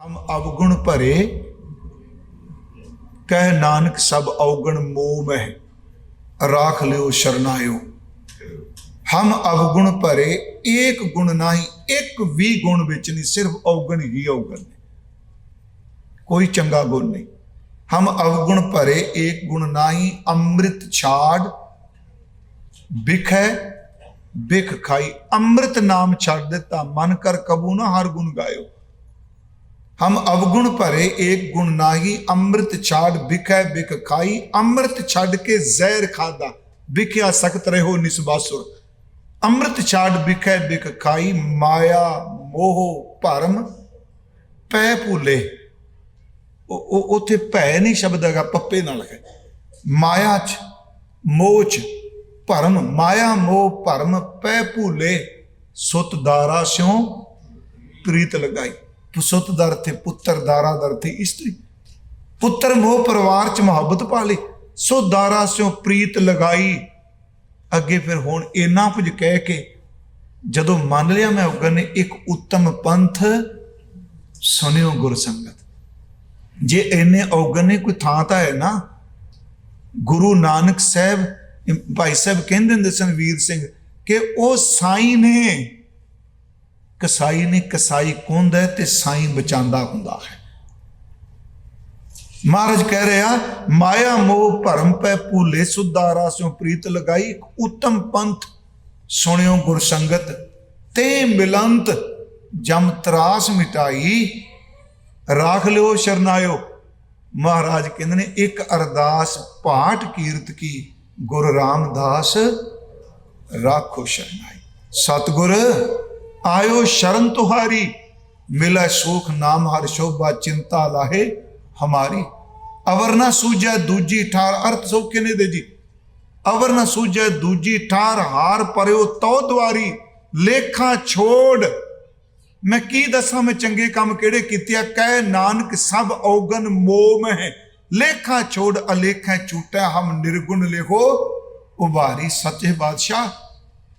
ਹਮ ਅਵਗੁਣ ਭਰੇ, ਕਹਿ ਨਾਨਕ ਸਭ ਔਗਣ ਮੋਹ ਮਹਿ, ਰਾਖ ਲਿਓ ਸ਼ਰਨਾਇਓ। ਹਮ ਅਵਗੁਣ ਭਰੇ, ਏਕ ਗੁਣ ਨਹੀਂ, ਇੱਕ ਵੀ ਗੁਣ ਵਿੱਚ ਨਹੀਂ, ਸਿਰਫ ਔਗਣ ਹੀ ਔਗਣ ਕੋਈ ਚੰਗਾ ਗੁਣ ਨਹੀਂ। ਹਮ ਅਵਗੁਣ ਭਰੇ, ਏਕ ਗੁਣ ਨਹੀਂ, ਅੰਮ੍ਰਿਤ ਛਾੜ, ਬਿਖੈ, ਬਿਖ ਖਾਈ। ਅੰਮ੍ਰਿਤ ਨਾਮ ਛੱਡ ਦਿੱਤਾ, ਮਨ ਕਰ ਕਬੂ ਨਾ, ਹਰ ਗੁਣ ਗਾਇਓ। ਹਮ ਅਵਗੁਣ ਭਰੇ ਏਕ ਗੁਣ ਨਾਹੀ, ਅੰਮ੍ਰਿਤ ਛਾੜ ਬਿਖੈ ਬਿਖ ਖਾਈ। ਅੰਮ੍ਰਿਤ ਛੱਡ ਕੇ ਜ਼ਹਿਰ ਖਾਦਾ ਵਿਖਿਆ ਸਖਤ ਰਹੋ ਨਿਸਬਾਸੁਰ ਅੰਮ੍ਰਿਤ ਛਾੜ ਬਿਖੈ ਬਿਖ ਖਾਈ, ਮਾਇਆ ਮੋਹ ਭਰਮ ਪੈ ਭੂਲੇ। ਉਹ, ਉਹ- ਉੱਥੇ ਭੈ ਨਹੀਂ ਸ਼ਬਦ ਹੈਗਾ, ਪੱਪੇ ਨਾਲ ਹੈ। ਮਾਇਆ ਚ ਮੋਹ ਚ ਭਰਮ, ਮਾਇਆ ਮੋਹ ਭਰਮ ਪੈ ਭੂਲੇ। ਸੁਤ ਦਾਰਾ ਸਿਉ, ਪ੍ਰੀਤ ਲਗਾਈ। ਸੁਤ ਦਰ ਤੇ ਪੁੱਤਰ ਦਾਰਾ ਦਰ ਤੇ ਇਸਤਰੀ ਪੁੱਤਰ ਮੋਹ ਪਰਿਵਾਰ ਚ ਮੁਹੱਬਤ ਪਾ ਲਈ ਸੋ ਦਾਰਾ ਸਿਉ ਪ੍ਰੀਤ ਲਗਾਈ। ਅੱਗੇ ਫਿਰ ਹੁਣ ਇੰਨਾ ਕੁਝ ਕਹਿ ਕੇ ਜਦੋਂ ਮੰਨ ਲਿਆ ਮੈਂ ਉਗਰ ਨੇ ਇੱਕ ਉੱਤਮ ਪੰਥ, ਸੁਣਿਓ ਗੁਰ ਸੰਗਤ। ਜੇ ਇੰਨੇ ਔਗਣ ਨੇ ਕੋਈ ਥਾਂ ਤਾਂ ਹੈ ਨਾ, ਗੁਰੂ ਨਾਨਕ ਸਾਹਿਬ, ਭਾਈ ਸਾਹਿਬ ਕਹਿੰਦੇ ਹੁੰਦੇ ਸਨ ਵੀਰ ਸਿੰਘ, ਕਿ ਉਹ ਸਾਈ ਨੇ। ਕਸਾਈ ਨੇ ਕਸਾਈ ਕੁੰਦਾ ਹੈ ਤੇ ਸਾਈ ਬਚਾਉਂਦਾ ਹੁੰਦਾ ਹੈ। ਮਹਾਰਾਜ ਕਹਿ ਰਿਹਾ ਮਾਇਆ ਮੋਹ ਭਰਮ ਪੈ ਭੂਲੇ ਸੁਧਾਰਾ ਸਿਓ ਪ੍ਰੀਤ ਲਗਾਈ ਇੱਕ ਉੱਤਮ ਪੰਥ ਸੁਣਿਓ ਗੁਰ ਸੰਗਤ, ਤੇ ਮਿਲੰਤ ਜਮ ਤਰਾਸ ਮਿਟਾਈ। ਰਾਖ ਲਿਓ, ਸ਼ਰਨਾਇਓ। ਮਹਾਰਾਜ ਕਹਿੰਦੇ ਨੇ, ਇੱਕ ਅਰਦਾਸ ਪਾਠ ਕੀਰਤ ਕੀ, ਗੁਰ ਰਾਮਦਾਸ, ਰਾਖੋ ਸ਼ਰਨਾਈ। ਸਤਗੁਰ ਆਇਓ ਸ਼ਰਨ ਤੁਹਾਰੀ ਮਿਲੈ ਸੁਖ ਨਾਮ ਹਰ ਸ਼ੋਭਾ ਚਿੰਤਾ ਲਾਹੇ ਹਮਾਰੀ ਅਵਰ ਨਾ ਸੂਝੈ ਦੂਜੀ ਠਾਰ ਅਰਥ ਸੌਖੇ ਨੇ ਦੇ ਜੀ ਅਵਰ ਨਾ ਸੂਝੈ ਦੂਜੀ ਠਾਰ ਹਾਰ ਪਰਿਓ ਤੋ ਦਵਾਰੀ ਲੇਖਾਂ ਛੋੜ ਮੈਂ ਕੀ ਦੱਸਾਂ ਮੈਂ ਚੰਗੇ ਕੰਮ ਕਿਹੜੇ ਕੀਤੇ ਆ ਕਹਿ ਨਾਨਕ ਸਭ ਔਗਨ ਮੋਹ ਮਹਿ ਲੇਖਾਂ ਛੋੜ ਅਲੇਖਾਂ ਝੂਟਾ ਹਮ ਨਿਰਗੁਣ ਲਿਖੋ ਉਭਾਰੀ ਸੱਚੇ ਬਾਦਸ਼ਾਹ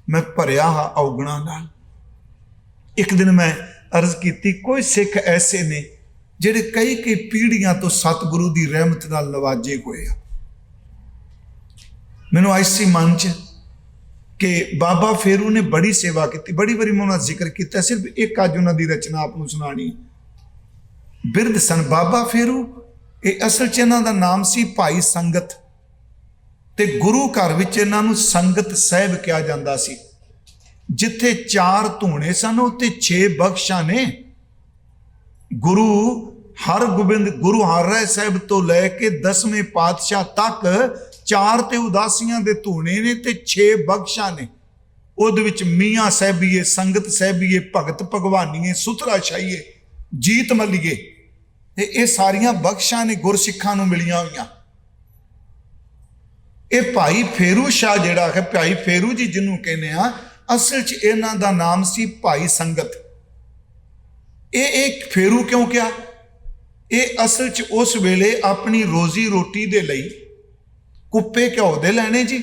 ਮੈਂ ਭਰਿਆ ਹਾਂ ਔਗਣਾ ਨਾਲ ਇੱਕ ਦਿਨ ਮੈਂ ਅਰਜ਼ ਕੀਤੀ, ਕੋਈ ਸਿੱਖ ਐਸੇ ਨੇ ਜਿਹੜੇ ਕਈ ਕਈ ਪੀੜ੍ਹੀਆਂ ਤੋਂ ਸਤਿਗੁਰੂ ਦੀ ਰਹਿਮਤ ਨਾਲ ਨਵਾਜੇ ਹੋਏ ਆ। ਮੈਨੂੰ ਐਸੀ ਮਨ ਚ ਕਿ ਬਾਬਾ ਫੇਰੂ ਨੇ ਬੜੀ ਸੇਵਾ ਕੀਤੀ, ਬੜੀ ਵਾਰੀ ਮੈਂ ਉਹਨਾਂ ਦਾ ਜ਼ਿਕਰ ਕੀਤਾ, ਸਿਰਫ ਇੱਕ ਅੱਜ ਉਹਨਾਂ ਦੀ ਰਚਨਾ ਆਪ ਨੂੰ ਸੁਣਾਣੀ। ਬਿਰਧ ਸਨ ਬਾਬਾ ਫੇਰੂ, ਇਹ ਅਸਲ ਚ ਇਹਨਾਂ ਦਾ ਨਾਮ ਸੀ ਭਾਈ ਸੰਗਤ ਤੇ ਗੁਰੂ ਘਰ ਵਿੱਚ ਇਹਨਾਂ ਨੂੰ ਸੰਗਤ ਸਾਹਿਬ ਕਿਹਾ ਜਾਂਦਾ ਸੀ। ਜਿੱਥੇ ਚਾਰ ਧੂਣੇ ਸਨ ਉੱਤੇ 6 ਬਖਸ਼ਾਂ ਨੇ। ਗੁਰੂ ਹਰਗੋਬਿੰਦ ਗੁਰੂ ਹਰਿ ਸਾਹਿਬ ਤੋਂ ਲੈ ਕੇ 10ਵੇਂ ਪਾਤਸ਼ਾਹ ਤੱਕ ਚਾਰ ਤੇ ਉਦਾਸੀਆਂ ਦੇ ਧੂਣੇ ਨੇ ਤੇ 6 ਬਖਸ਼ਾਂ ਨੇ। ਉਹਦੇ ਵਿੱਚ ਮੀਆਂ ਸਾਹਿਬੀਏ, ਸੰਗਤ ਸਾਹਿਬੀਏ, ਭਗਤ ਭਗਵਾਨੀਏ, ਸੁਤਰਾ ਛਾਈਏ, ਜੀਤ ਮੱਲੀਏ, ਤੇ ਇਹ ਸਾਰੀਆਂ ਬਖਸ਼ਾਂ ਨੇ ਗੁਰਸਿੱਖਾਂ ਨੂੰ ਮਿਲੀਆਂ ਹੋਈਆਂ। ਇਹ ਭਾਈ ਫੇਰੂ ਸ਼ਾਹ ਜਿਹੜਾ ਹੈ, ਭਾਈ ਫੇਰੂ ਜੀ ਜਿਹਨੂੰ ਕਹਿੰਦੇ ਆ ਅਸਲ 'ਚ ਇਹਨਾਂ ਦਾ ਨਾਮ ਸੀ ਭਾਈ ਸੰਗਤ। ਇਹ ਇੱਕ ਫੇਰੂ ਕਿਉਂ ਕਿਹਾ? ਇਹ ਅਸਲ 'ਚ ਉਸ ਵੇਲੇ ਆਪਣੀ ਰੋਜ਼ੀ ਰੋਟੀ ਦੇ ਲਈ ਕੁੱਪੇ ਘਿਓ ਦੇ ਲੈਣੇ ਜੀ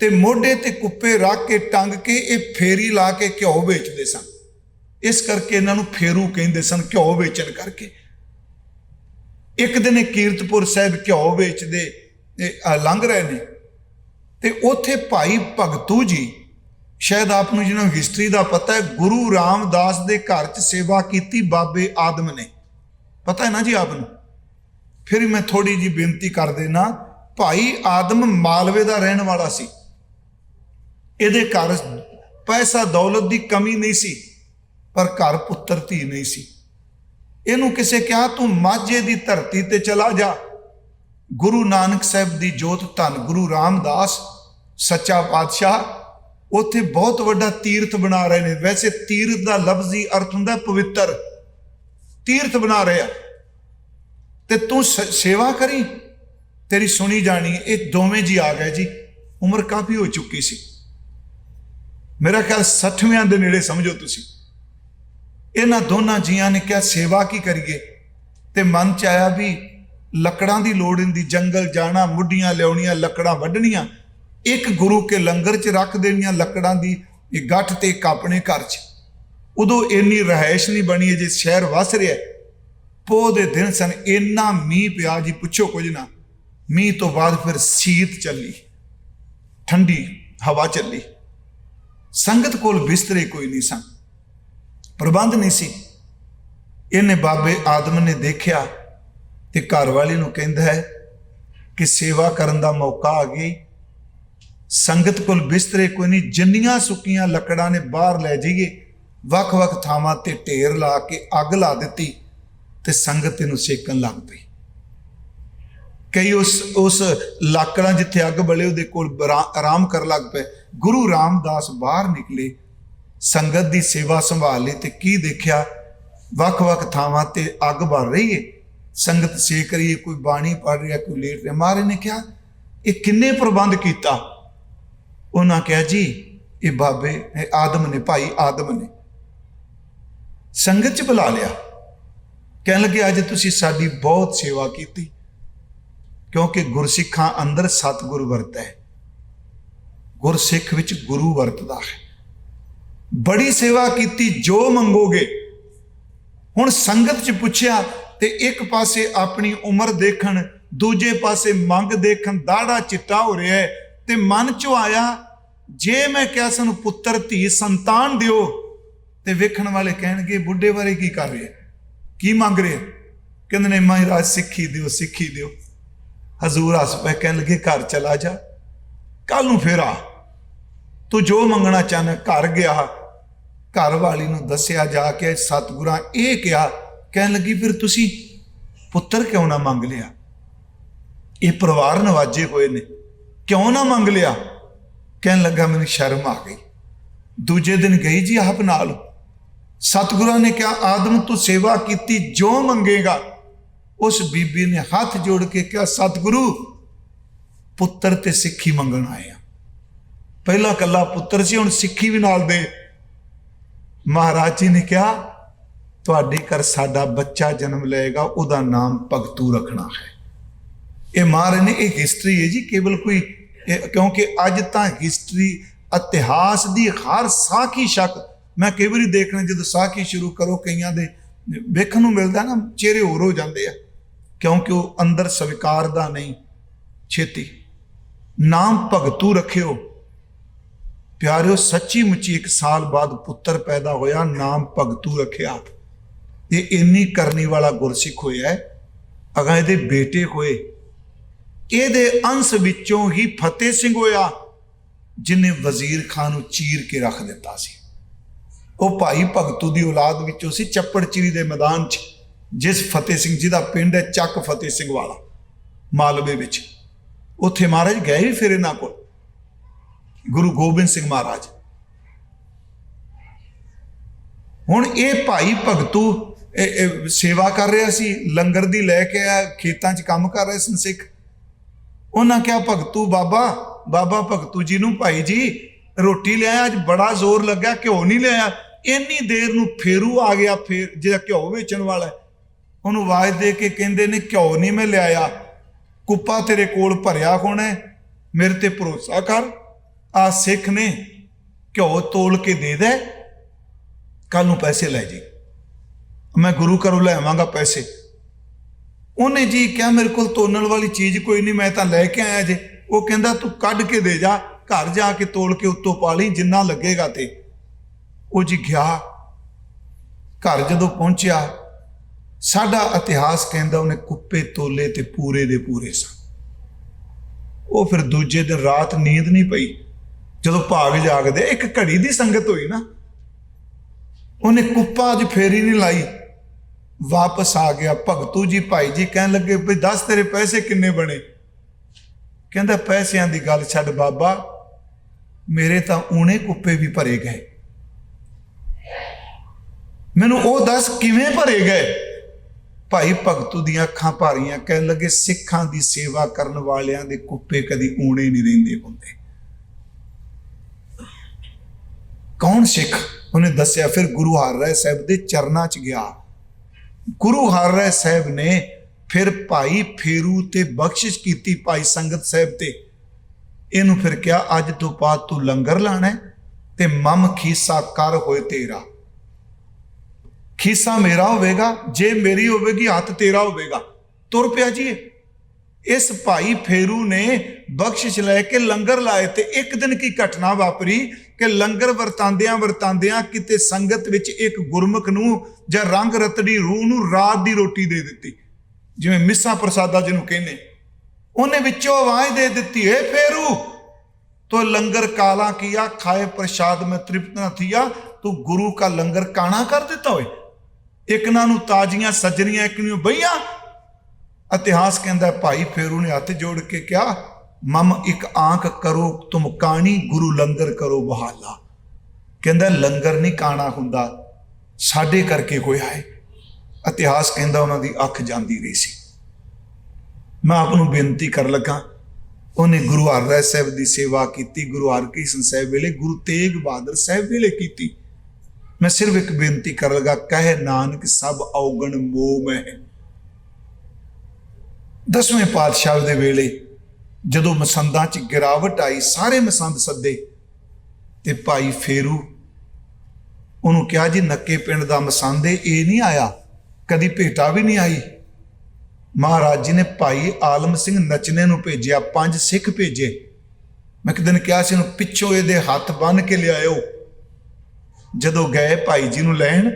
ਤੇ ਮੋਢੇ ਤੇ ਕੁੱਪੇ ਰੱਖ ਕੇ ਟੰਗ ਕੇ ਇਹ ਫੇਰੀ ਲਾ ਕੇ ਘਿਓ ਵੇਚਦੇ ਸਨ। ਇਸ ਕਰਕੇ ਇਹਨਾਂ ਨੂੰ ਫੇਰੂ ਕਹਿੰਦੇ ਸਨ, ਘਿਓ ਵੇਚਣ ਕਰਕੇ। ਇੱਕ ਦਿਨ ਕੀਰਤਪੁਰ ਸਾਹਿਬ ਘਿਓ ਵੇਚਦੇ ਲੰਘ ਰਹੇ ਨੇ ਤੇ ਉੱਥੇ ਭਾਈ ਭਗਤੂ ਜੀ ਸ਼ਾਇਦ ਆਪ ਨੂੰ ਜਿਹਨਾਂ ਹਿਸਟਰੀ ਦਾ ਪਤਾ ਹੈ, ਗੁਰੂ ਰਾਮਦਾਸ ਦੇ ਘਰ 'ਚ ਸੇਵਾ ਕੀਤੀ ਬਾਬੇ ਆਦਮ ਨੇ। ਪਤਾ ਹੈ ਨਾ ਜੀ ਆਪ ਨੂੰ? ਫਿਰ ਮੈਂ ਥੋੜੀ ਜੀ ਬੇਨਤੀ ਕਰ ਦੇਣਾ ਭਾਈ ਆਦਮ ਮਾਲਵੇ ਦਾ ਰਹਿਣ ਵਾਲਾ ਸੀ। ਇਹਦੇ ਘਰ ਪੈਸਾ ਦੌਲਤ ਦੀ ਕਮੀ ਨਹੀਂ ਸੀ, ਪਰ ਘਰ ਪੁੱਤਰ ਧੀ ਨਹੀਂ ਸੀ। ਇਹਨੂੰ ਕਿਸੇ ਕਿਹਾ, ਤੂੰ ਮਾਝੇ ਦੀ ਧਰਤੀ ਤੇ ਚਲਾ ਜਾ। ਗੁਰੂ ਨਾਨਕ ਸਾਹਿਬ ਦੀ ਜੋਤ ਧੰਨ, ਗੁਰੂ ਰਾਮਦਾਸ, ਸੱਚਾ ਪਾਤਸ਼ਾਹ ਉੱਥੇ ਬਹੁਤ ਵੱਡਾ ਤੀਰਥ ਬਣਾ ਰਹੇ ਨੇ। ਵੈਸੇ ਤੀਰਥ ਦਾ ਲਫ਼ਜ਼ੀ ਅਰਥ ਹੁੰਦਾ ਪਵਿੱਤਰ। ਤੀਰਥ ਬਣਾ ਰਹੇ ਆ। ਤੇ ਤੂੰ ਸ- ਸੇਵਾ ਕਰੀ, ਤੇਰੀ ਸੁਣੀ ਜਾਣੀ, ਇਹ ਦੋਵੇਂ ਜੀ ਆ ਗਏ ਜੀ। ਉਮਰ ਕਾਫੀ ਹੋ ਚੁੱਕੀ ਸੀ। ਮੇਰਾ ਖਿਆਲ 60ਵਿਆਂ ਦੇ ਨੇੜੇ ਸਮਝੋ ਤੁਸੀਂ। ਇਹਨਾਂ ਦੋਨਾਂ ਜੀਆਂ ਨੇ ਕਿਹਾ, ਸੇਵਾ ਕੀ ਕਰੀਏ? ਤੇ ਮਨ ਚ ਆਇਆ ਵੀ ਲੱਕੜਾਂ ਦੀ ਲੋੜ ਹੁੰਦੀ, ਜੰਗਲ ਜਾਣਾ, ਮੁੱਢੀਆਂ ਲਿਆਉਣੀਆਂ, ਲੱਕੜਾਂ ਵੱਢਣੀਆਂ। ਇੱਕ ਗੁਰੂ ਕੇ ਲੰਗਰ 'ਚ ਰੱਖ ਦੇਣੀਆਂ ਲੱਕੜਾਂ ਦੀ, ਇਹ ਗੱਠ ਤੇ ਇੱਕ ਆਪਣੇ ਘਰ 'ਚ। ਉਦੋਂ ਇੰਨੀ ਰਹਿائش ਨਹੀਂ ਬਣੀ ਜੇ ਸ਼ਹਿਰ ਵਸ ਰਿਹਾ ਪੋ ਦੇ ਦਿਨ ਸਨ, ਇੰਨਾ ਮੀਂਹ ਪਿਆ ਜੀ, ਪੁੱਛੋ ਕੁਝ ਨਾ। ਮੀਂਹ ਤੋਂ ਬਾਅਦ ਫਿਰ ਸੀਤ ਚੱਲੀ, ਠੰਡੀ ਹਵਾ ਚੱਲੀ। ਸੰਗਤ ਕੋਲ ਬਿਸਤਰੇ ਕੋਈ ਨਹੀਂ ਸਨ, ਪ੍ਰਬੰਧ ਨਹੀਂ ਸੀ। ਇਹਨੇ ਬਾਬੇ ਆਦਮ ਨੇ ਦੇਖਿਆ ਤੇ ਘਰ ਵਾਲੇ ਨੂੰ ਕਹਿੰਦਾ ਹੈ ਕਿ ਸੇਵਾ ਕਰਨ ਦਾ ਮੌਕਾ ਆ ਗਈ ਸੰਗਤ ਕੋਲ ਬਿਸਤਰੇ ਕੋਈ ਨਹੀਂ, ਜਿੰਨੀਆਂ ਸੁੱਕੀਆਂ ਲੱਕੜਾਂ ਨੇ ਬਾਹਰ ਲੈ ਜਾਈਏ, ਵੱਖ-ਵੱਖ ਥਾਵਾਂ ਤੇ ਢੇਰ ਲਾ ਕੇ ਅੱਗ ਲਾ ਦਿੱਤੀ ਤੇ ਸੰਗਤ ਇਹਨੂੰ ਸੇਕਣ ਲੱਗ ਪਈ। ਕਈ ਉਸ ਉਸ ਲੱਕੜਾਂ ਜਿੱਥੇ ਅੱਗ ਬਲੇ, ਉਹਦੇ ਕੋਲ ਆਰਾਮ ਕਰਨ ਲੱਗ ਪਏ। ਗੁਰੂ ਰਾਮਦਾਸ ਬਾਹਰ ਨਿਕਲੇ, ਸੰਗਤ ਦੀ ਸੇਵਾ ਸੰਭਾਲ ਲਈ ਤੇ ਕੀ ਦੇਖਿਆ? ਵੱਖ-ਵੱਖ ਥਾਵਾਂ ਤੇ ਅੱਗ ਬਲ ਰਹੀ ਏ। ਸੰਗਤ ਸੇਕ ਰਹੀ ਏ, ਕੋਈ ਬਾਣੀ ਪੜ ਰਿਹਾ, ਕੋਈ ਲੇਟ ਰਿਹਾ। ਮਹਾਰਾਜ ਨੇ ਕਿਹਾ, ਇਹ ਕਿੰਨੇ ਪ੍ਰਬੰਧ ਕੀਤਾ? ਉਹਨਾਂ ਕਿਹਾ, ਜੀ, ਇਹ ਬਾਬੇ, ਇਹ ਆਦਮ ਨੇ, ਭਾਈ ਆਦਮ ਨੇ। ਸੰਗਤ ਚ ਬੁਲਾ ਲਿਆ। ਕਹਿਣ ਲੱਗੇ, ਅੱਜ ਤੁਸੀਂ ਸਾਡੀ ਬਹੁਤ ਸੇਵਾ ਕੀਤੀ, ਕਿਉਂਕਿ ਗੁਰਸਿੱਖਾਂ ਅੰਦਰ ਸਤਿਗੁਰ ਵਰਤਦਾ ਹੈ। ਗੁਰਸਿੱਖ ਵਿੱਚ ਗੁਰੂ ਵਰਤਦਾ ਹੈ। ਬੜੀ ਸੇਵਾ ਕੀਤੀ, ਜੋ ਮੰਗੋਗੇ। ਹੁਣ ਸੰਗਤ ਚ ਪੁੱਛਿਆ, ਤੇ ਇੱਕ ਪਾਸੇ ਆਪਣੀ ਉਮਰ ਦੇਖਣ, ਦੂਜੇ ਪਾਸੇ ਮੰਗ ਦੇਖਣ, ਦਾੜਾ ਚਿੱਟਾ ਹੋ ਰਿਹਾ ਹੈ। ਤੇ ਮਨ ਚੋਂ ਆਇਆ, ਜੇ ਮੈਂ ਕਿਹਾ ਸਾਨੂੰ ਪੁੱਤਰ, ਧੀ, ਸੰਤਾਨ ਦਿਓ, ਤੇ ਵੇਖਣ ਵਾਲੇ ਕਹਿਣਗੇ, ਬੁੱਢੇ ਬਾਰੇ ਕੀ ਕਰ ਰਿਹਾ ਕੀ ਮੰਗ ਰਿਹਾ ਕਹਿੰਦੇ ਨੇ, ਮਹਾਰਾਜ, ਸਿੱਖੀ ਦਿਓ ਸਿੱਖੀ ਦਿਓ। ਹਜ਼ੂਰ ਹੱਸ ਪਏ ਕਹਿਣ ਲੱਗੇ, ਘਰ ਚਲਾ ਜਾ। ਕੱਲ ਨੂੰ ਫੇਰ ਆ। ਤੂੰ ਜੋ ਮੰਗਣਾ ਚਾਹਨਾ, ਘਰ ਗਿਆ। ਘਰ ਵਾਲੀ ਨੂੰ ਦੱਸਿਆ ਜਾ ਕੇ ਸਤਿਗੁਰਾਂ ਇਹ ਕਿਹਾ। ਕਹਿਣ ਲੱਗੀ, ਫਿਰ ਤੁਸੀਂ ਪੁੱਤਰ ਕਿਉਂ ਨਾ ਮੰਗ ਲਿਆ? ਇਹ ਪਰਿਵਾਰ ਨਵਾਜੇ ਹੋਏ ਨੇ। ਕਿਉਂ ਨਾ ਮੰਗ ਲਿਆ? ਕਹਿਣ ਲੱਗਾ, ਮੈਨੂੰ ਸ਼ਰਮ ਆ ਗਈ। ਦੂਜੇ ਦਿਨ ਗਈ ਜੀ ਆਪ ਨਾਲ। ਸਤਿਗੁਰਾਂ ਨੇ ਕਿਹਾ, ਆਦਮ, ਤੂੰ ਸੇਵਾ ਕੀਤੀ, ਜੋ ਮੰਗੇਗਾ। ਉਸ ਬੀਬੀ ਨੇ ਹੱਥ ਜੋੜ ਕੇ ਕਿਹਾ, ਸਤਿਗੁਰੂ, ਪੁੱਤਰ ਤੇ ਸਿੱਖੀ ਮੰਗਣ ਆਏ ਆ। ਪਹਿਲਾਂ ਕੱਲਾ ਪੁੱਤਰ ਸੀ, ਹੁਣ ਸਿੱਖੀ ਵੀ ਨਾਲ ਦੇ। ਮਹਾਰਾਜ ਜੀ ਨੇ ਕਿਹਾ, ਤੁਹਾਡੇ ਘਰ ਸਾਡਾ ਬੱਚਾ ਜਨਮ ਲਏਗਾ, ਉਹਦਾ ਨਾਮ ਭਗਤੂ ਰੱਖਣਾ ਹੈ। ਇਹ ਮਹਾਰਾਜ ਨੇ ਇਹ ਹਿਸਟਰੀ ਹੈ ਜੀ, ਕੇਵਲ ਕੋਈ ਕਿਉਂਕਿ ਅੱਜ ਤਾਂ ਹਿਸਟਰੀ ਇਤਿਹਾਸ ਦੀ ਹਰ ਸਾਖੀ ਸ਼ੱਕ ਮੈਂ ਕਈ ਵਾਰੀ ਦੇਖਣਾ, ਜਦੋਂ ਸਾਖੀ ਸ਼ੁਰੂ ਕਰੋ, ਕਈਆਂ ਦੇ ਵੇਖਣ ਨੂੰ ਮਿਲਦਾ ਨਾ, ਚਿਹਰੇ ਹੋਰ ਹੋ ਜਾਂਦੇ ਆ। ਕਿਉਂਕਿ ਉਹ ਅੰਦਰ ਸਵੀਕਾਰ ਦਾ ਨਹੀਂ, ਛੇਤੀ। ਨਾਮ ਭਗਤੂ ਰੱਖਿਓ। ਪਿਆਰਿਓ ਸੱਚੀ ਮੁੱਚੀ ਇੱਕ ਸਾਲ ਬਾਅਦ ਪੁੱਤਰ ਪੈਦਾ ਹੋਇਆ, ਨਾਮ ਭਗਤੂ ਰੱਖਿਆ। ਇਹ ਇੰਨੀ ਕਰਨੀ ਵਾਲਾ ਗੁਰਸਿੱਖ ਹੋਇਆ ਹੈ। ਅਗਾ ਇਹਦੇ ਬੇਟੇ ਹੋਏ। ਇਹਦੇ ਅੰਸ਼ ਵਿੱਚੋਂ ਹੀ ਫਤਿਹ ਸਿੰਘ ਹੋਇਆ, ਜਿਨੇ ਵਜ਼ੀਰ ਖਾਨ ਨੂੰ ਚੀਰ ਕੇ ਰੱਖ ਦਿੱਤਾ ਸੀ। ਉਹ ਭਾਈ ਭਗਤੂ ਦੀ ਔਲਾਦ ਵਿੱਚੋਂ ਸੀ ਚੱਪੜਚਿਰੀ ਦੇ ਮੈਦਾਨ 'ਚ, ਜਿਸ ਫਤਿਹ ਸਿੰਘ ਜੀ ਦਾ ਪਿੰਡ ਹੈ ਚੱਕ ਫਤਿਹ ਸਿੰਘ ਵਾਲਾ, ਮਾਲਵੇ ਵਿੱਚ। ਉੱਥੇ ਮਹਾਰਾਜ ਗਏ ਵੀ ਫਿਰ ਇਹਨਾਂ ਕੋਲ, ਗੁਰੂ ਗੋਬਿੰਦ ਸਿੰਘ ਮਹਾਰਾਜ। ਹੁਣ ਇਹ ਭਾਈ ਭਗਤੂ ਸੇਵਾ ਕਰ ਰਿਹਾ ਸੀ, ਲੰਗਰ ਦੀ ਲੈ ਕੇ ਆ ਖੇਤਾਂ 'ਚ ਕੰਮ ਕਰ ਰਹੇ ਸਨ ਸਿੱਖ। ਉਹਨਾਂ ਕਿਹਾ, ਭਗਤੂ ਬਾਬਾ ਬਾਬਾ ਭਗਤੂ ਜੀ ਨੂੰ ਭਾਈ ਜੀ, ਰੋਟੀ ਲਿਆਇਆ ਅੱਜ ਬੜਾ ਜ਼ੋਰ ਲੱਗਾ ਘਿਓ ਨਹੀਂ ਲਿਆਇਆ। ਇੰਨੀ ਦੇਰ ਨੂੰ ਫੇਰੂ ਆ ਗਿਆ, ਫੇਰ ਜਿਹੜਾ ਘਿਓ ਵੇਚਣ ਵਾਲਾ ਉਹਨੂੰ ਆਵਾਜ਼ ਦੇ ਕੇ ਕਹਿੰਦੇ ਨੇ, ਘਿਓ ਨਹੀਂ ਮੈਂ ਲਿਆਇਆ। ਕੁੱਪਾ ਤੇਰੇ ਕੋਲ ਭਰਿਆ ਹੋਣਾ ਮੇਰੇ ਤੇ ਭਰੋਸਾ ਕਰ। ਆ ਸਿੱਖ ਨੇ ਘਿਓ ਤੋਲ ਕੇ ਦੇ ਦੇ ਕੱਲ ਨੂੰ ਪੈਸੇ ਲੈ ਜੀ। ਮੈਂ ਗੁਰੂ ਘਰੋਂ ਲੈ ਆਵਾਂਗਾ ਪੈਸੇ। ਉਹਨੇ ਜੀ ਕਿਹਾ ਮੇਰੇ ਕੋਲ ਤੋਲਣ ਵਾਲੀ ਚੀਜ਼ ਕੋਈ ਨਹੀਂ, ਮੈਂ ਤਾਂ ਲੈ ਕੇ ਆਇਆ ਜੇ। ਉਹ ਕਹਿੰਦਾ, ਤੂੰ ਕੱਢ ਕੇ ਦੇ ਜਾ, ਘਰ ਜਾ ਕੇ ਤੋਲ ਕੇ ਉੱਤੋਂ ਪਾ ਲਈ, ਜਿੰਨਾ ਲੱਗੇਗਾ ਤੇ। ਉਹ ਜੀ ਗਿਆ, ਘਰ ਜਦੋਂ ਪਹੁੰਚਿਆ, ਸਾਡਾ ਇਤਿਹਾਸ ਕਹਿੰਦਾ ਉਹਨੇ ਕੁੱਪੇ ਤੋਲੇ ਤੇ ਪੂਰੇ ਦੇ ਪੂਰੇ ਸਨ। ਉਹ ਫਿਰ ਦੂਜੇ ਦਿਨ ਰਾਤ ਨੀਂਦ ਨਹੀਂ ਪਈ। ਜਦੋਂ ਭਾਗ ਜਾਗਦੇ, ਇੱਕ ਘੜੀ ਦੀ ਸੰਗਤ ਹੋਈ ਨਾ, ਉਹਨੇ ਕੁੱਪਾ ਅੱਜ ਫੇਰੀ ਨਹੀਂ ਲਾਈ। ਵਾਪਸ ਆ ਗਿਆ। ਭਗਤੂ ਜੀ ਭਾਈ ਜੀ ਕਹਿਣ ਲੱਗੇ ਵੀ ਦੱਸ ਤੇਰੇ ਪੈਸੇ ਕਿੰਨੇ ਬਣੇ? ਕਹਿੰਦਾ, ਪੈਸਿਆਂ ਦੀ ਗੱਲ ਛੱਡ ਬਾਬਾ, ਮੇਰੇ ਤਾਂ ਊਣੇ ਕੁੱਪੇ ਵੀ ਭਰੇ ਗਏ। ਮੈਨੂੰ ਉਹ ਦੱਸ ਕਿਵੇਂ ਭਰੇ ਗਏ? ਭਾਈ ਭਗਤੂ ਦੀਆਂ ਅੱਖਾਂ ਭਾਰੀਆਂ ਕਹਿਣ ਲੱਗੇ, ਸਿੱਖਾਂ ਦੀ ਸੇਵਾ ਕਰਨ ਵਾਲਿਆਂ ਦੇ ਕੁੱਪੇ ਕਦੀ ਊਣੇ ਨਹੀਂ ਰਹਿੰਦੇ ਹੁੰਦੇ। ਕੌਣ ਸਿੱਖ? ਉਹਨੇ ਦੱਸਿਆ, ਫਿਰ ਗੁਰੂ ਹਰਿਰਾਏ ਸਾਹਿਬ ਦੇ ਚਰਨਾਂ 'ਚ ਗਿਆ। ਗੁਰੂ ਹਰਿਰਾਏ ਸਾਹਿਬ ਨੇ ਫਿਰ ਭਾਈ ਫੇਰੂ ਤੇ ਬਖਸ਼ਿਸ਼ ਕੀਤੀ ਭਾਈ ਸੰਗਤ ਸਾਹਿਬ ਤੇ। ਇਹਨੂੰ ਫਿਰ ਕਿਹਾ, ਅੱਜ ਤੋਂ ਬਾਅਦ ਤੂੰ ਲੰਗਰ ਲਾਣਾ ਤੇ ਮਮ ਖੀਸਾ ਕਰ ਹੋਏ ਤੇਰਾ। ਖੀਸਾ ਮੇਰਾ ਹੋਵੇਗਾ, ਜੇ ਮੇਰੀ ਹੋਵੇਗੀ, ਹੱਥ ਤੇਰਾ ਹੋਵੇਗਾ। ਤੁਰ ਪਿਆ ਜੀ ਇਸ ਭਾਈ ਫੇਰੂ ਨੇ ਬਖਸ਼ਿਸ਼ ਲੈ ਕੇ ਲੰਗਰ ਲਾਏ ਤੇ ਇੱਕ ਦਿਨ ਕੀ ਘਟਨਾ ਵਾਪਰੀ ਕਿ ਲੰਗਰ ਵਰਤਾਂਦਿਆਂ ਵਰਤਾਂਦਿਆਂ ਕਿਤੇ ਸੰਗਤ ਵਿੱਚ ਇੱਕ ਗੁਰਮੁਖ ਨੂੰ ਜਾਂ ਰੰਗ ਰਤੜੀ ਰੂਹ ਨੂੰ ਰਾਤ ਦੀ ਰੋਟੀ ਦੇ ਦਿੱਤੀ। ਜਿਵੇਂ ਮਿੱਸਾ ਪ੍ਰਸਾਦਾ ਜਿਹਨੂੰ ਕਹਿੰਦੇ। ਉਹਨੇ ਵਿੱਚੋਂ ਆਵਾਜ਼ ਦੇ ਦਿੱਤੀ ਏ ਫੇਰੂ, ਤੋ ਲੰਗਰ ਕਾਲਾ ਕੀਆ, ਖਾਏ ਪ੍ਰਸ਼ਾਦ ਮੈਂ ਤ੍ਰਿਪਤ ਨਾ ਥੀਆ, ਤੂੰ ਗੁਰੂ ਕਾ ਲੰਗਰ ਕਾਣਾ ਕਰ ਦਿੱਤਾ ਹੋਏ ਇੱਕ ਨਾ ਨੂੰ ਤਾਜੀਆਂ ਸੱਜਣੀਆਂ, ਇੱਕ ਨੂੰ ਬਈਆਂ। ਇਤਿਹਾਸ ਕਹਿੰਦਾ, ਭਾਈ ਫੇਰੂ ਨੇ ਹੱਥ ਜੋੜ ਕੇ ਕਿਹਾ ਮਮ ਇੱਕ ਆਂਖ ਕਰੋ, ਤੁਮ ਕਾਣੀ ਗੁਰੂ ਲੰਗਰ ਕਰੋ ਬਹਾਲਾ। ਕਹਿੰਦਾ, ਲੰਗਰ ਨਹੀਂ ਕਾਣਾ ਹੁੰਦਾ, ਸਾਡੇ ਕਰਕੇ ਹੋਇਆ ਹੈ। ਇਤਿਹਾਸ ਕਹਿੰਦਾ, ਉਹਨਾਂ ਦੀ ਅੱਖ ਜਾਂਦੀ ਰਹੀ ਸੀ। ਮੈਂ ਆਪ ਨੂੰ ਬੇਨਤੀ ਕਰਨ ਲੱਗਾ, ਉਹਨੇ ਗੁਰੂ ਹਰਿਰਾਏ ਸਾਹਿਬ ਦੀ ਸੇਵਾ ਕੀਤੀ, ਗੁਰੂ ਹਰਕ੍ਰਿਸ਼ਨ ਸਾਹਿਬ ਵੇਲੇ, ਗੁਰੂ ਤੇਗ ਬਹਾਦਰ ਸਾਹਿਬ ਵੇਲੇ ਕੀਤੀ। ਮੈਂ ਸਿਰਫ ਇੱਕ ਬੇਨਤੀ ਕਰਨ ਲੱਗਾ, ਕਹੇ ਨਾਨਕ, ਸਭ ਔਗਣ ਮੋਹ ਮੈਂ ਦਸਵੇਂ ਪਾਤਸ਼ਾਹ ਦੇ ਵੇਲੇ ਜਦੋਂ ਮਸੰਦਾਂ 'ਚ ਗਿਰਾਵਟ ਆਈ, ਸਾਰੇ ਮਸੰਦ ਸੱਦੇ ਤੇ ਭਾਈ ਫੇਰੂ ਉਹਨੂੰ ਕਿਹਾ, ਜੀ ਨੱਕੇ ਪਿੰਡ ਦਾ ਮਸੰਦ ਇਹ ਨਹੀਂ ਆਇਆ, ਕਦੀ ਭੇਟਾ ਵੀ ਨਹੀਂ ਆਈ। ਮਹਾਰਾਜ ਜੀ ਨੇ ਭਾਈ ਆਲਮ ਸਿੰਘ ਨਚਨੇ ਨੂੰ ਭੇਜਿਆ, ਪੰਜ ਸਿੱਖ ਭੇਜੇ। ਮੈਂ ਇੱਕ ਦਿਨ ਕਿਹਾ ਸੀ ਉਹਨੂੰ ਪਿੱਛੋਂ ਇਹਦੇ ਹੱਥ ਬੰਨ ਕੇ ਲਿਆਇਓ। ਜਦੋਂ ਗਏ ਭਾਈ ਜੀ ਨੂੰ ਲੈਣ,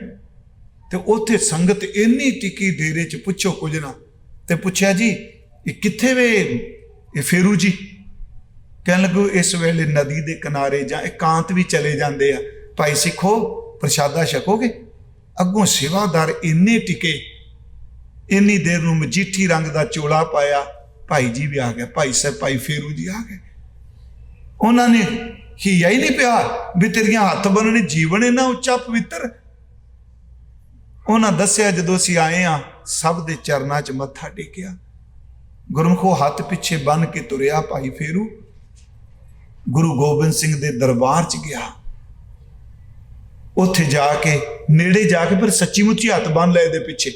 ਤੇ ਉੱਥੇ ਸੰਗਤ ਇੰਨੀ ਟਿੱਕੀ ਡੇਰੇ 'ਚ ਪੁੱਛੋ ਕੁਝ ਨਾ, ਤੇ ਪੁੱਛਿਆ, ਜੀ, ਇਹ ਕਿੱਥੇ ਵੇ? ਇਹ ਫੇਰੂ ਜੀ ਕਹਿਣ ਲੱਗੋ ਇਸ ਵੇਲੇ ਨਦੀ ਦੇ ਕਿਨਾਰੇ ਜਾਂ ਇਕਾਂਤ ਵੀ ਚਲੇ ਜਾਂਦੇ ਆ। ਭਾਈ ਸਿੱਖੋ, ਪ੍ਰਸ਼ਾਦਾ ਛਕੋਗੇ? ਅੱਗੋਂ ਸੇਵਾਦਾਰ ਇੰਨੇ ਟਿਕੇ, ਇੰਨੀ ਦੇਰ ਨੂੰ ਮਜੀਠੀ ਰੰਗ ਦਾ ਚੋਲਾ ਪਾਇਆ, ਭਾਈ ਜੀ ਵੀ ਆ ਗਏ, ਭਾਈ ਸਾਹਿਬ, ਭਾਈ ਫੇਰੂ ਜੀ ਆ ਗਏ। ਉਹਨਾਂ ਨੇ ਹੀਆ ਹੀ ਨਹੀਂ ਪਿਆ ਵੀ ਤੇਰੀਆਂ ਹੱਥ ਬੰਨਣੇ ਜੀਵਨ ਇਹਨਾਂ ਉੱਚਾ ਪਵਿੱਤਰ। ਉਹਨਾਂ ਦੱਸਿਆ ਜਦੋਂ ਅਸੀਂ ਆਏ ਆ ਸਭ ਦੇ ਚਰਨਾਂ 'ਚ ਮੱਥਾ ਟੇਕਿਆ। ਗੁਰਮਖੋ ਹੱਥ ਪਿੱਛੇ ਬੰਨ ਕੇ ਤੁਰਿਆ ਭਾਈ ਫੇਰੂ। ਗੁਰੂ ਗੋਬਿੰਦ ਸਿੰਘ ਦੇ ਦਰਬਾਰ 'ਚ ਗਿਆ। ਉੱਥੇ ਜਾ ਕੇ ਨੇੜੇ ਜਾ ਕੇ ਫਿਰ ਸੱਚੀ ਮੁੱਚੀ ਹੱਥ ਬੰਨ ਲਏ ਦੇ ਪਿੱਛੇ।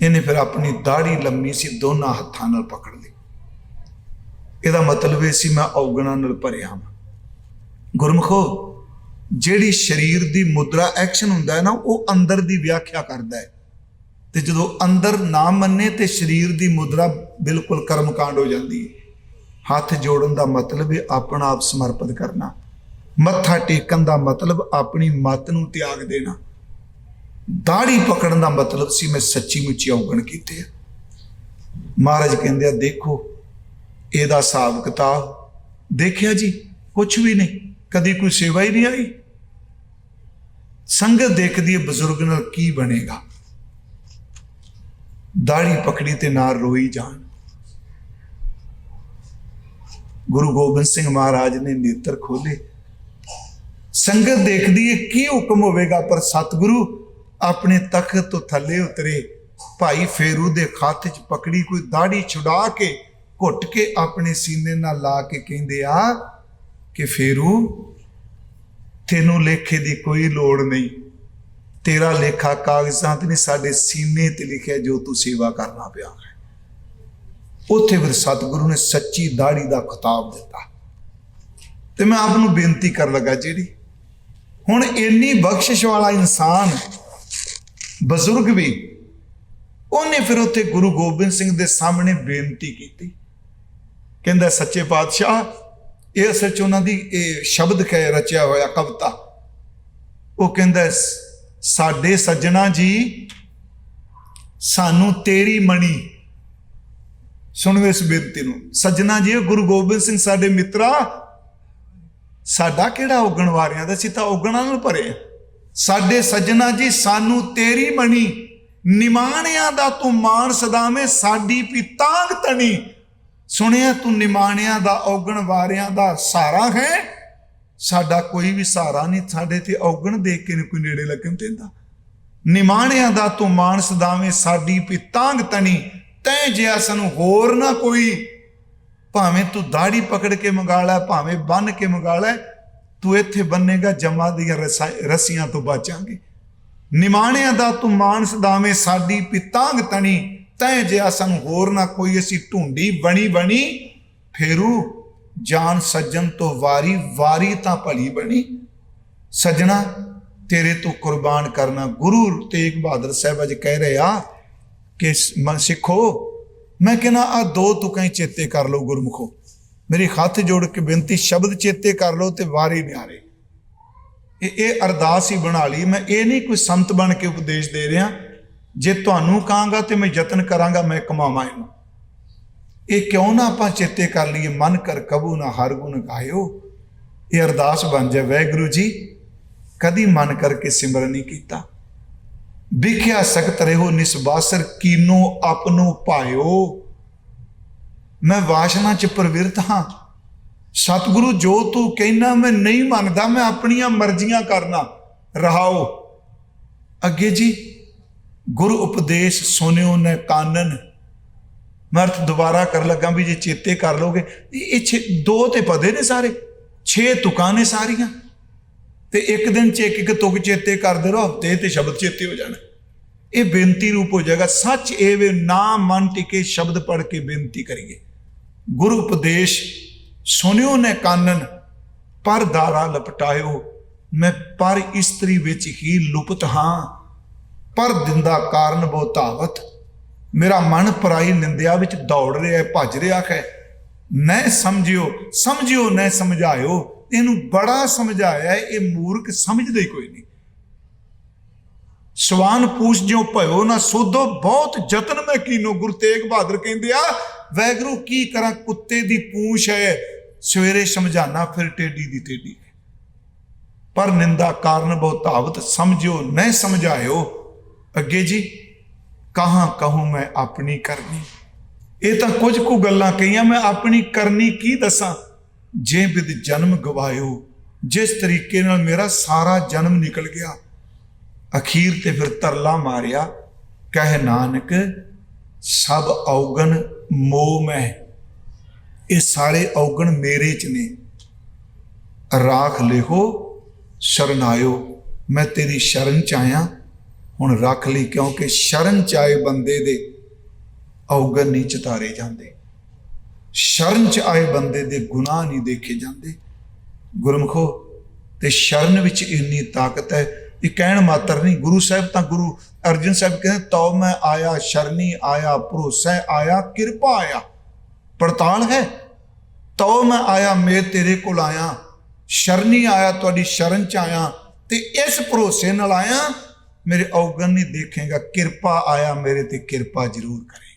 ਇਹਨੇ ਫਿਰ ਆਪਣੀ ਦਾੜੀ ਲੰਮੀ ਸੀ, ਦੋਨਾਂ ਹੱਥਾਂ ਨਾਲ ਪਕੜ ਲਈ। ਇਹਦਾ ਮਤਲਬ ਇਹ ਸੀ, ਮੈਂ ਔਗਣਾ ਨਾਲ ਭਰਿਆ ਹਾਂ ਗੁਰਮਖੋ, ਜਿਹੜੀ ਸਰੀਰ ਦੀ ਮੁਦਰਾ ਐਕਸ਼ਨ ਹੁੰਦਾ ਹੈ ਨਾ, ਉਹ ਅੰਦਰ ਦੀ ਵਿਆਖਿਆ ਕਰਦਾ ਹੈ। ਤੇ ਜਦੋਂ ਅੰਦਰ ਨਾ ਮੰਨੇ ਤੇ ਸਰੀਰ ਦੀ ਮੁਦਰਾ ਬਿਲਕੁਲ ਕਰਮਕਾਂਡ ਹੋ ਜਾਂਦੀ ਹੈ। ਹੱਥ ਜੋੜਨ ਦਾ ਮਤਲਬ ਹੈ ਆਪਣਾ ਆਪ ਸਮਰਪਿਤ ਕਰਨਾ। ਮੱਥਾ ਟੇਕਣ ਦਾ ਮਤਲਬ ਆਪਣੀ ਮਤ ਨੂੰ ਤਿਆਗ ਦੇਣਾ। ਦਾੜੀ ਪਕੜਨ ਦਾ ਮਤਲਬ ਸੀ ਮੈਂ ਸੱਚੀ ਮੁੱਚੀ ਔਗਣ ਕੀਤੇ ਆ। ਮਹਾਰਾਜ ਕਹਿੰਦੇ ਆ, ਦੇਖੋ, ਇਹਦਾ ਹਿਸਾਬ ਕਿਤਾਬ, ਦੇਖਿਆ ਜੀ ਕੁਝ ਵੀ ਨਹੀਂ, ਕਦੀ ਕੋਈ ਸੇਵਾ ਹੀ ਨਹੀਂ ਆਈ। ਸੰਗਤ ਦੇਖਦੀ ਹੈ ਬਜ਼ੁਰਗ ਨਾਲ ਕੀ ਬਣੇਗਾ। ਦਾੜੀ ਪਕੜੀ ਤੇ ਨਾਲ ਰੋਈ ਜਾਣ ਗੁਰੂ ਗੋਬਿੰਦ ਸਿੰਘ ਮਹਾਰਾਜ ਨੇ ਨੇਤਰ ਖੋਲੇ ਸੰਗਤ ਦੇਖਦੀ ਹੈ ਕੀ ਹੁਕਮ ਹੋਵੇਗਾ ਪਰ ਸਤਿਗੁਰੂ ਆਪਣੇ ਤਖਤ ਤੋਂ ਥੱਲੇ ਉਤਰੇ ਭਾਈ ਫੇਰੂ ਦੇ ਖਾਤੇ 'ਚ ਪਕੜੀ ਕੋਈ ਦਾੜੀ ਛੁਡਾ ਕੇ ਘੁੱਟ ਕੇ ਆਪਣੇ ਸੀਨੇ ਨਾਲ ਲਾ ਕੇ ਕਹਿੰਦੇ ਆ ਕਿ ਫੇਰੂ ਤੈਨੂੰ ਲੇਖੇ ਦੀ ਕੋਈ ਲੋੜ ਨਹੀਂ ਤੇਰਾ ਲੇਖਾ ਕਾਗਜ਼ਾਂ ਤੇ ਨਹੀਂ, ਸਾਡੇ ਸੀਨੇ ਤੇ ਲਿਖਿਆ ਜੋ ਤੂੰ ਸੇਵਾ ਕਰਨਾ ਪਿਆ ਹੈ। ਉੱਥੇ ਫਿਰ ਸਤਿਗੁਰੂ ਨੇ ਸੱਚੀ ਦਾੜੀ ਦਾ ਖਿਤਾਬ ਦਿੱਤਾ। ਤੇ ਮੈਂ ਆਪ ਨੂੰ ਬੇਨਤੀ ਕਰਨ ਲੱਗਾ, ਜਿਹੜੀ ਹੁਣ ਇੰਨੀ ਬਖਸ਼ਿਸ਼ ਵਾਲਾ ਇਨਸਾਨ ਬਜ਼ੁਰਗ ਵੀ, ਉਹਨੇ ਫਿਰ ਉੱਥੇ ਗੁਰੂ ਗੋਬਿੰਦ ਸਿੰਘ ਦੇ ਸਾਹਮਣੇ ਬੇਨਤੀ ਕੀਤੀ। ਕਹਿੰਦਾ, ਸੱਚੇ ਪਾਤਸ਼ਾਹ, ਇਹ ਅਸਲ ਚ ਉਹਨਾਂ ਦੀ ਇਹ ਸ਼ਬਦ ਕਹਿ ਰਚਿਆ ਹੋਇਆ ਕਵਿਤਾ। ਉਹ ਕਹਿੰਦਾ ਸਾਡੇ ਸੱਜਣਾ ਜੀ, ਸਾਨੂੰ ਤੇਰੀ ਮਣੀ। ਸੁਣੋ ਇਸ ਬੇਨਤੀ ਨੂੰ। ਸੱਜਣਾ ਜੀ, ਗੁਰੂ ਗੋਬਿੰਦ ਸਿੰਘ ਸਾਡੇ ਮਿੱਤਰਾ, ਸਾਡਾ ਕਿਹੜਾ ਉਗਣ ਵਾਰਿਆਂ ਦਾ? ਸੀ ਤਾਂ ਉਗਣਾਂ ਨਾਲ ਭਰੇ ਸਾਡੇ ਸੱਜਣਾ ਜੀ, ਸਾਨੂੰ ਤੇਰੀ ਮਣੀ। ਨਿਮਾਣਿਆਂ ਦਾ ਤੂੰ ਮਾਣ ਸਦਾਵੇਂ, ਸਾਡੀ ਪਿਤਾਂਗ ਤਣੀ। ਸੁਣਿਆ ਤੂੰ ਨਿਮਾਣਿਆਂ ਦਾ ਔਗਣ ਵਾਰਿਆਂ ਦਾ ਸਾਰਾ ਹੈ? ਸਾਡਾ ਕੋਈ ਵੀ ਸਹਾਰਾ ਨਹੀਂ, ਸਾਡੇ ਤੇ ਔਗਣ ਦੇਖ ਕੇ ਨਹੀਂ ਕੋਈ ਨੇੜੇ ਲੱਗਣ ਦਿੰਦਾ। ਨਿਮਾਣਿਆਂ ਦਾ ਤੂੰ ਮਾਣ ਸਦਾਵੇਂ ਸਾਡੀ ਪਿਤਾਂਗ ਤਣੀ, ਤੈ ਜਿਆ ਸਾਨੂੰ ਹੋਰ ਨਾ ਕੋਈ। ਭਾਵੇਂ ਤੂੰ ਦਾੜੀ ਪਕੜ ਕੇ ਮੰਗਾ ਲੈ, ਭਾਵੇਂ ਬੰਨ ਕੇ ਮੰਗਾ ਲੈ, ਤੂੰ ਇੱਥੇ ਬੰਨੇਗਾ, ਜਮਾ ਦੀਆਂ ਰਸਾ- ਰੱਸੀਆਂ ਤੋਂ ਬਚਾਂਗੇ। ਨਿਮਾਣਿਆਂ ਦਾ ਤੂੰ ਮਾਨ ਸਦਾਵੇਂ ਸਾਡੀ ਪਿਤਾਂਗ ਤਣੀ, ਤੈ ਜਿਆ ਸਾਨੂੰ ਹੋਰ ਨਾ ਕੋਈ, ਅਸੀਂ ਢੂੰਡੀ ਬਣੀ ਬਣੀ ਫੇਰੂ ਜਾਨ ਸੱਜਣ ਤੋਂ ਵਾਰੀ ਵਾਰੀ ਤਾਂ ਭਲੀ ਬਣੀ। ਸੱਜਣਾ, ਤੇਰੇ ਤੋਂ ਕੁਰਬਾਨ ਕਰਨਾ ਗੁਰੂ ਤੇਗ ਬਹਾਦਰ ਸਾਹਿਬ ਅੱਜ ਕਹਿ ਰਹੇ ਆ ਕਿ ਮਨ ਸਿੱਖੋ। ਮੈਂ ਕਹਿੰਦਾ, ਆ ਦੋ ਤੁਕਾਂ ਹੀ ਚੇਤੇ ਕਰ ਲਓ ਗੁਰਮੁਖੋ। ਮੇਰੀ ਹੱਥ ਜੋੜ ਕੇ ਬੇਨਤੀ, ਸ਼ਬਦ ਚੇਤੇ ਕਰ ਲਓ ਤੇ ਵਾਰੀ ਨਿਆਰੇ ਇਹ ਇਹ ਅਰਦਾਸ ਹੀ ਬਣਾ ਲਈ। ਮੈਂ ਇਹ ਨਹੀਂ ਕੋਈ ਸੰਤ ਬਣ ਕੇ ਉਪਦੇਸ਼ ਦੇ ਰਿਹਾ, ਜੇ ਤੁਹਾਨੂੰ ਕਹਾਂਗਾ ਤੇ ਮੈਂ ਯਤਨ ਕਰਾਂਗਾ, ਮੈਂ ਕਮਾਵਾਂ ਇਹਨੂੰ। ਇਹ ਕਿਉਂ ਨਾ ਆਪਾਂ ਚੇਤੇ ਕਰ ਲਈਏ, ਮਨ ਕਰ ਕਬੂ ਨਾ, ਹਰ ਗੁਣ ਗਾਇਓ। ਇਹ ਅਰਦਾਸ ਬਣ ਜਾਏ, ਵਾਹਿਗੁਰੂ ਜੀ, ਕਦੀ ਮਨ ਕਰਕੇ ਸਿਮਰਨ ਨਹੀਂ ਕੀਤਾ। ਵਿਖਿਆ ਸਖਤ ਰਹੋ, ਨਿਸਬਾਸਰ ਕੀਨੋ ਆਪਨੋ ਪਾਇਓ ਮੈਂ ਵਾਸ਼ਨਾ ਚ ਪ੍ਰਵਿਰਤ ਹਾਂ। ਸਤਿਗੁਰੂ, ਜੋ ਤੂੰ ਕਹਿਣਾ ਮੈਂ ਨਹੀਂ ਮੰਨਦਾ, ਮੈਂ ਆਪਣੀਆਂ ਮਰਜ਼ੀਆਂ ਕਰਨਾ। ਰਹਾਓ। ਅੱਗੇ ਜੀ, ਗੁਰੂ ਉਪਦੇਸ਼ ਸੁਨਿਓ ਨੇ ਕਾਨਨ। ਮੈਂ ਅਰਥ ਦੁਬਾਰਾ ਕਰ ਲੱਗਾ ਵੀ ਜੇ ਚੇਤੇ ਕਰ ਲੋਗੇ, ਇਹ ਛੇ ਦੋ ਤੇ ਪਦੇ ਨੇ ਸਾਰੇ। ਛੇ ਤੁਕਾਂ ਨੇ ਸਾਰੀਆਂ। ਤੇ ਇੱਕ ਦਿਨ ਚ ਇੱਕ ਇੱਕ ਤੁਕ ਚੇਤੇ ਕਰਦੇ ਰਹੋ, ਹਫ਼ਤੇ ਤੇ ਸ਼ਬਦ ਚੇਤੇ ਹੋ ਜਾਣਾ। ਇਹ ਬੇਨਤੀ ਰੂਪ ਹੋ ਜਾਏਗਾ। ਸੱਚ ਇਹ ਵੇ, ਨਾ ਮਨ ਟਿਕੇ ਸ਼ਬਦ ਪੜ ਕੇ ਬੇਨਤੀ ਕਰੀਏ। ਗੁਰੂ ਉਪਦੇਸ਼, ਸੁਨਿਓ ਨੇ ਕਾਨਨ, ਪਰ ਦਾਰਾ ਲਪਟਾਇਓ। ਮੈਂ ਪਰ ਇਸਤਰੀ ਵਿੱਚ ਹੀ ਲੁਪਤ ਹਾਂ। ਪਰ ਦਿੰਦਾ ਕਾਰਨ ਬਹੁਤਾਵਤ। ਮੇਰਾ ਮਨ ਪਰਾਈ ਨਿੰਦਿਆ ਵਿੱਚ ਦੌੜ ਰਿਹਾ ਹੈ, ਭੱਜ ਰਿਹਾ ਹੈ। ਨਾ ਸਮਝਿਓ ਸਮਝਿਓ ਨੈ ਸਮਝਾਇਓ। ਇਹਨੂੰ ਬੜਾ ਸਮਝਾਇਆ ਇਹ ਮੂਰਖ ਸਮਝਦੇ ਹੀ ਕੋਈ ਨਹੀਂ। ਸਵਾਨ ਪੂਛ ਜਿਉ ਭਇਓ ਨਾ ਸੋਧੋ, ਬਹੁਤ ਯਤਨ ਮੈਂ ਕੀਨੋ, ਗੁਰੂ ਤੇਗ ਬਹਾਦਰ ਕਹਿੰਦੇ ਆ, ਵੈਗਰੂ, ਕੀ ਕਰਾਂ? ਕੁੱਤੇ ਦੀ ਪੂਛ ਹੈ। ਸਵੇਰੇ ਸਮਝਾਣਾ ਫਿਰ ਟੇਡੀ ਦੀ ਟੇਡੀ ਪਰ ਨਿੰਦਾ ਕਾਰਨ ਬਹੁਤਾਵਤ, ਸਮਝਿਓ ਨਾ ਸਮਝਾਇਓ। ਅੱਗੇ ਜੀ ਕਹਾਂ ਕਹੂੰ ਮੈਂ ਆਪਣੀ ਕਰਨੀ? ਇਹ ਤਾਂ ਕੁਝ ਕੁ ਗੱਲਾਂ ਕਹੀਆਂ, ਮੈਂ ਆਪਣੀ ਕਰਨੀ ਕੀ ਦੱਸਾਂ? ਜੇ ਬਿਦ ਜਨਮ ਗਵਾਇਓ, ਜਿਸ ਤਰੀਕੇ ਨਾਲ ਮੇਰਾ ਸਾਰਾ ਜਨਮ ਨਿਕਲ ਗਿਆ, ਅਖੀਰ ਤੇ ਫਿਰ ਤਰਲਾ ਮਾਰਿਆ, ਕਹਿ ਨਾਨਕ, ਸਭ ਔਗਣ ਮੋਹ ਮੈਂ। ਇਹ ਸਾਰੇ ਔਗਣ ਮੇਰੇ ਚ ਨੇ। ਰਾਖ ਲਿਖੋ ਸ਼ਰਨਾਇਓ, ਮੈਂ ਤੇਰੀ ਸ਼ਰਨ ਚ ਆਇਆ। ਹੁਣ ਰੱਖ ਲਈ ਕਿਉਂਕਿ ਸ਼ਰਨ ਚ ਆਏ ਬੰਦੇ ਦੇ ਔਗਣ ਨਹੀਂ ਚਤਾਰੇ ਜਾਂਦੇ। ਸ਼ਰਨ ਚ ਆਏ ਬੰਦੇ ਦੇ ਗੁਨਾਹ ਨਹੀਂ ਦੇਖੇ ਜਾਂਦੇ। ਗੁਰਮਖੋ, ਤੇ ਸ਼ਰਨ ਵਿੱਚ ਇੰਨੀ ਤਾਕਤ ਹੈ, ਇਹ ਕਹਿਣ ਮਾਤਰ ਨਹੀਂ, ਗੁਰੂ ਸਾਹਿਬ ਤਾਂ ਗੁਰੂ ਅਰਜਨ ਸਾਹਿਬ ਕਹਿੰਦੇ, ਤਉ ਮੈਂ ਆਇਆ, ਸ਼ਰਨੀ ਆਇਆ, ਭਰੋਸਾ ਆਇਆ, ਕਿਰਪਾ ਆਇਆ। ਪੜਤਾਲ ਹੈ, ਤਉ ਮੈਂ ਆਇਆ, ਮੈਂ ਤੇਰੇ ਕੋਲ ਆਇਆ, ਸ਼ਰਨੀ ਆਇਆ, ਤੁਹਾਡੀ ਸ਼ਰਨ ਚ ਆਇਆ, ਤੇ ਇਸ ਭਰੋਸੇ ਨਾਲ ਆਇਆ ਮੇਰੇ ਔਗਣ ਨਹੀਂ ਦੇਖੇਗਾ ਕਿਰਪਾ ਆਇਆ ਮੇਰੇ ਤੇ ਕਿਰਪਾ ਜ਼ਰੂਰ ਕਰੇ